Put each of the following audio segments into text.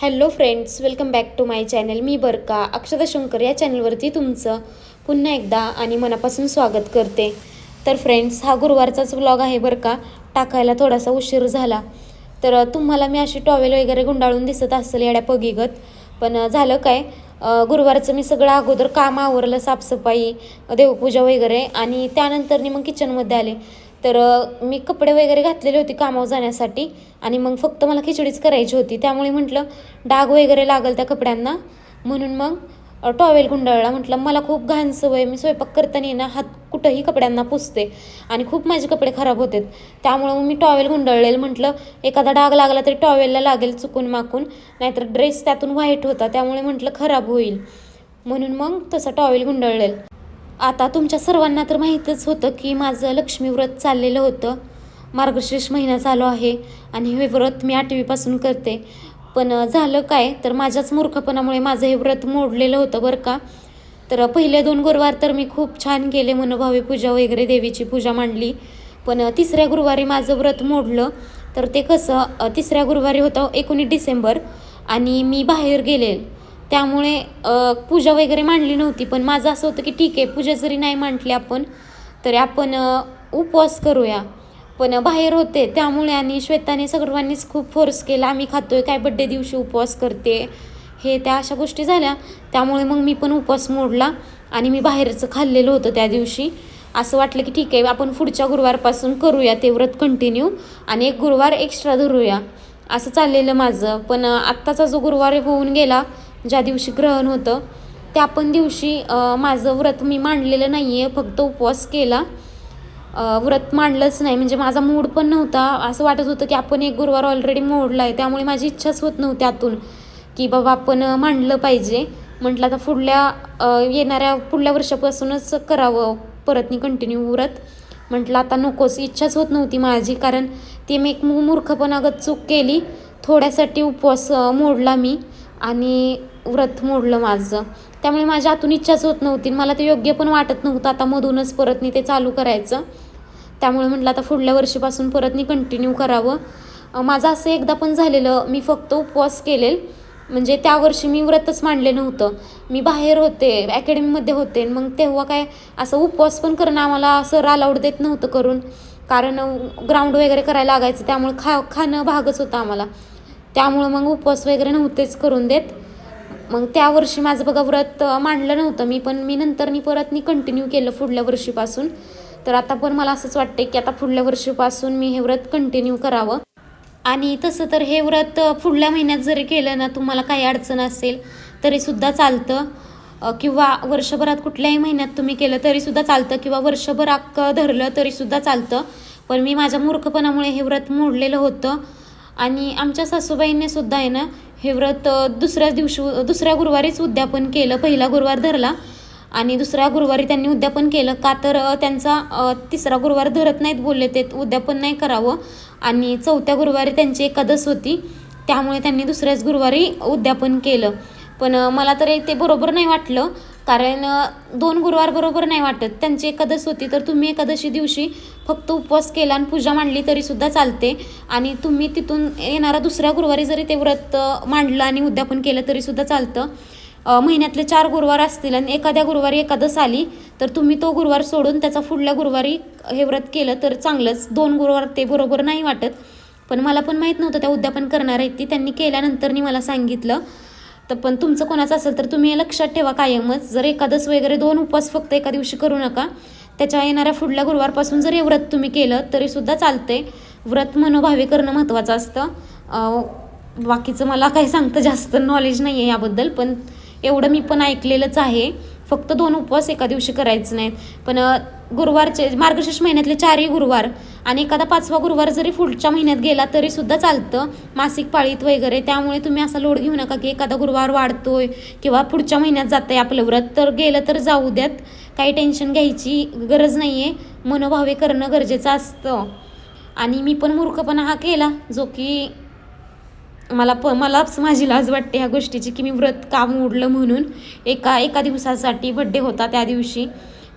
Hello friends welcome back to my channel मी बरका अक्षता शंकर या चॅनलवरती तुमचं पुन्हा एकदा आणि मनापासून स्वागत करते. तर फ्रेंड्स हा गुरुवारचाच ब्लॉग आहे बरं का टाकायला थोडासा उशीर झाला. तर तुम्हाला मी अशी टॉवेल वगैरे गुंडाळून दिसत असेल येड्या पगीगत. पण झालं काय? गुरुवारचं मी सगळं अगोदर काम आवरलं साफसफाई देवपूजा वगैरे आणि त्यानंतर मी मग किचनमध्ये आले. तर मी कपडे वगैरे घातलेले होते कामावर जाण्यासाठी आणि मग फक्त मला खिचडीच करायची होती. त्यामुळे म्हटलं डाग वगैरे लागल त्या कपड्यांना. म्हणून मग टॉवेल गुंडाळला. म्हटलं मला खूप घाण सवय मी स्वयंपाक करताना ना हात कुठंही कपड्यांना पुसते आणि खूप माझे कपडे खराब होते त्यामुळं मग मी टॉवेल गुंडाळलेलं. म्हटलं एखादा डाग लागला तरी टॉवेलला लागेल चुकून माकून. नाहीतर ड्रेस त्यातून व्हाईट होता. त्यामुळे म्हटलं खराब होईल. म्हणून मग तसं टॉवेल गुंडाळलेलं. आता तुमच्या सर्वांना तर माहीतच होतं की माझं लक्ष्मी व्रत चाललेलं होतं. मार्गशीर्ष महिना चालू आहे आणि हे व्रत मी आठवीपासून करते. पण झालं काय? तर माझ्याच मूर्खपणामुळे माझं हे व्रत मोडलेलं होतं बरं का. तर पहिले दोन गुरुवार तर मी खूप छान केले. मनोभावे पूजा वगैरे देवीची पूजा मांडली. पण तिसऱ्या गुरुवारी माझं व्रत मोडलं. तर ते कसं तिसऱ्या गुरुवारी होतं एकोणीस डिसेंबर आणि मी बाहेर गेले त्यामुळे पूजा वगैरे मांडली नव्हती पण माझं असं होतं की ठीक आहे पूजा जरी नाही मांडली आपण तरी आपण उपवास करूया. पण बाहेर होते त्यामुळे आणि श्वेताने सर्वांनीच खूप फोर्स केला आम्ही खातोय काय बड्डे दिवशी उपवास करते? हे त्या अशा गोष्टी झाल्या. त्यामुळे मग मी पण उपवास मोडला आणि मी बाहेरचं खाल्लेलं होतं त्या दिवशी. असं वाटलं की ठीक आहे आपण पुढच्या गुरुवारपासून करूया ते व्रत कंटिन्यू आणि एक गुरुवार एक्स्ट्रा धरूया. असं चाललेलं माझं. पण आत्ताचा जो गुरुवार होऊन गेला ज्या दिवशी ग्रहण होतं त्या पण दिवशी माझं व्रत मी मांडलेलं नाही आहे फक्त उपवास केला. व्रत मांडलंच नाही. म्हणजे माझा मूड पण नव्हता. असं वाटत होतं की आपण एक गुरुवार ऑलरेडी मोडला आहे त्यामुळे माझी इच्छाच होत नव्हती आतून की बाबा आपण मांडलं पाहिजे. म्हटलं आता पुढल्या येणाऱ्या पुढल्या वर्षापासूनच करावं. परत कंटिन्यू व्रत. म्हटलं आता नकोच. इच्छाच होत नव्हती माझी. कारण ती मी एक मू- मूर्खपणागत चूक केली. थोड्यासाठी उपवास मोडला मी. आणि व्रत मोडलं माझं. त्यामुळे माझ्या आतून इच्छाच होत नव्हती मला ते योग्य पण वाटत नव्हतं. आता मधूनच परत मी ते चालू करायचं. त्यामुळे म्हटलं आता पुढल्या वर्षीपासून परत मी कंटिन्यू करावं. माझं असं एकदा पण झालेलं मी फक्त उपवास केलेल. म्हणजे त्या वर्षी मी व्रतच मांडले नव्हतं. मी बाहेर होते अकॅडमीमध्ये होते. मग तेव्हा काय असं उपवास पण करणं आम्हाला सर अलाउड देत नव्हतं करून. कारण ग्राउंड वगैरे करायला लागायचं. त्यामुळे खा खाणं भागच होतं आम्हाला. त्यामुळं मग उपवास वगैरे नव्हतेच करून देत. मग त्या वर्षी माझं बघा व्रत मांडलं नव्हतं मी पण मी नंतर मी परत मी कंटिन्यू केलं पुढल्या वर्षीपासून. तर आता पण मला असंच वाटतं की आता पुढल्या वर्षीपासून मी हे व्रत कंटिन्यू करावं. आणि तसं तर हे व्रत पुढल्या महिन्यात जरी केलं ना तुम्हाला काही अडचण असेल तरीसुद्धा चालतं. किंवा वर्षभरात कुठल्याही महिन्यात तुम्ही केलं तरीसुद्धा चालतं किंवा वर्षभर अक्क धरलं तरीसुद्धा चालतं. पण मी माझ्या मूर्खपणामुळे हे व्रत मोडलेलं होतं. आणि आमच्या सासूबाईने सुद्धा आहे ना हे व्रत दुसऱ्याच दिवशी दुसऱ्या गुरुवारीच उद्यापन केलं. पहिला गुरुवार धरला आणि दुसऱ्या गुरुवारी त्यांनी उद्यापन केलं. का तर त्यांचा तिसरा गुरुवार धरत नाहीत बोलले ते उद्यापन नाही करावं. आणि चौथ्या गुरुवारी त्यांची एकादश होती. त्यामुळे त्यांनी दुसऱ्याच गुरुवारी उद्यापन केलं. पण मला तर ते बरोबर नाही वाटलं. कारण दोन गुरुवार बरोबर नाही वाटत. त्यांची एकादश होती तर तुम्ही एकादशी दिवशी फक्त उपवास केला आणि पूजा मांडली तरीसुद्धा चालते. आणि तुम्ही तिथून येणारा दुसऱ्या गुरुवारी जरी ते व्रत मांडलं आणि उद्यापन केलं तरीसुद्धा चालतं. महिन्यातले चार गुरुवार असतील आणि एखाद्या गुरुवारी एकादश आली तर तुम्ही तो गुरुवार सोडून त्याचा पुढल्या गुरुवारी हे व्रत केलं तर चांगलंच. दोन गुरुवार ते बरोबर नाही वाटत. पण मला पण माहीत नव्हतं त्या उद्यापन करणार आहेत ती. त्यांनी केल्यानंतरनी मला सांगितलं. तर पण तुमचं कोणाचं असेल तर तुम्ही हे लक्षात ठेवा कायमच. जर एखादंच वगैरे दोन उपवास फक्त एका दिवशी करू नका त्याच्या येणाऱ्या पुढल्या गुरुवारपासून जर हे व्रत तुम्ही केलं तरीसुद्धा चालते व्रत मनोभावे करणं महत्त्वाचं असतं. बाकीचं मला काही सांगतं जास्त नॉलेज नाही आहे याबद्दल पण एवढं मी पण ऐकलेलंच आहे. फक्त दोन उपवास एका दिवशी करायचे नाहीत. पण गुरुवारचे मार्गशीर्ष महिन्यातले चारही गुरुवार आणि एखादा पाचवा गुरुवार जरी पुढच्या महिन्यात गेला तरी सुद्धा चालतं मासिक पाळीत वगैरे. त्यामुळे तुम्ही असा लोड घेऊ नका की एखादा गुरुवार वाढतोय किंवा पुढच्या महिन्यात जातंय आपलं व्रत. तर गेलं तर जाऊ द्यात. काही टेन्शन घ्यायची गरज नाही आहे मनोभावे करणं गरजेचं असतं. आणि मी पण मूर्खपणा हा केला जो की मला प मलाच माझी लाज वाटते ह्या गोष्टीची की मी व्रत का मोडलं म्हणून. एका एका दिवसासाठी बड्डे होता त्या दिवशी.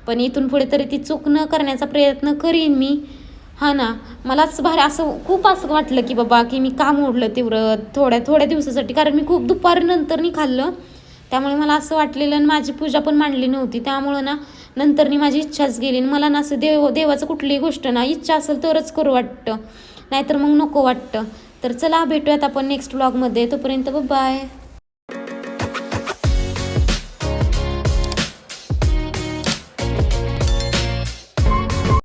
पण इथून पुढे तरी ती चूक न करण्याचा प्रयत्न करीन मी. हा ना मलाच भारी असं खूप असं वाटलं की बाबा की मी का मोडलं तेवढं थोड्या थोड्या दिवसासाठी. कारण मी खूप दुपारनंतरनी खाल्लं त्यामुळे मला असं वाटलेलं आणि माझी पूजा पण मांडली नव्हती. त्यामुळं ना नंतरनी माझी इच्छाच गेली आणि मला ना असं देव देवाचं कुठलीही गोष्ट ना इच्छा असेल तरच करू वाटतं. नाहीतर मग नको वाटतं. तर चला भेटूयात आपण नेक्स्ट ब्लॉगमध्ये तोपर्यंत बाय